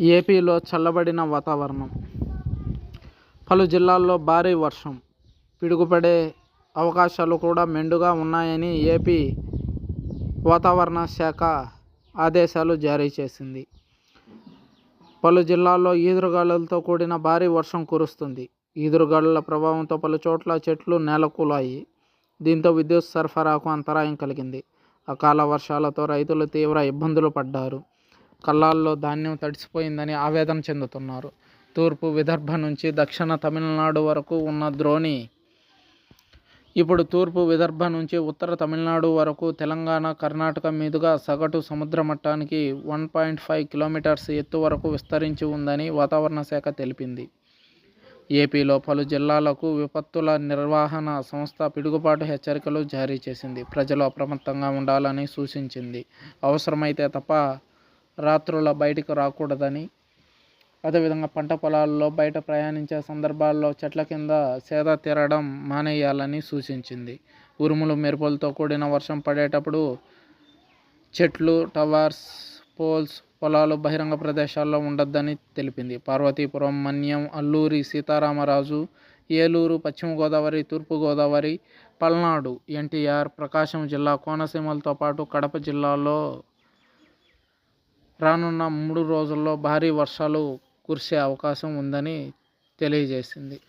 ఏపీలో చల్లబడిన వాతావరణం. పలు జిల్లాల్లో భారీ వర్షం. పిడుగుపడే అవకాశాలు కూడా మెండుగా ఉన్నాయని ఏపీ వాతావరణ శాఖ ఆదేశాలు జారీ చేసింది. పలు జిల్లాల్లో ఈదురుగాలులతో కూడిన భారీ వర్షం కురుస్తుంది. ఈదురుగాలుల ప్రభావంతో పలు చోట్ల చెట్లు నేలకూలాయి. దీంతో విద్యుత్ సరఫరాకు అంతరాయం కలిగింది. అకాల వర్షాలతో రైతులు తీవ్ర ఇబ్బందులు పడ్డారు. కళ్ళాల్లో ధాన్యం తడిసిపోయిందని ఆవేదన చెందుతున్నారు. తూర్పు విదర్భ నుంచి దక్షిణ తమిళనాడు వరకు ఉన్న ద్రోణి ఇప్పుడు తూర్పు విదర్భ నుంచి ఉత్తర తమిళనాడు వరకు తెలంగాణ కర్ణాటక మీదుగా సగటు సముద్ర మట్టానికి వన్ పాయింట్ ఫైవ్ కిలోమీటర్స్ ఎత్తు వరకు విస్తరించి ఉందని వాతావరణ శాఖ తెలిపింది. ఏపీలో పలు జిల్లాలకు విపత్తుల నిర్వహణ సంస్థ పిడుగుపాటు హెచ్చరికలు జారీ చేసింది. ప్రజలు అప్రమత్తంగా ఉండాలని సూచించింది. అవసరమైతే తప్ప రాత్రుల బయటకు రాకూడదని. అదేవిధంగా పంట పొలాల్లో బయట ప్రయాణించే సందర్భాల్లో చెట్ల కింద సేద తీరడం మానేయాలని సూచించింది. ఉరుములు మెరుపులతో కూడిన వర్షం పడేటప్పుడు చెట్లు టవర్స్ పోల్స్ పొలాలు బహిరంగ ప్రదేశాల్లో ఉండొద్దని తెలిపింది. పార్వతీపురం మన్యం అల్లూరి సీతారామరాజు ఏలూరు పశ్చిమ గోదావరి తూర్పు గోదావరి పల్నాడు ఎన్టీఆర్ ప్రకాశం జిల్లా కోనసీమలతో పాటు కడప జిల్లాలో రానున్న మూడు రోజుల్లో భారీ వర్షాలు కురిసే అవకాశం ఉందని తెలియజేసింది.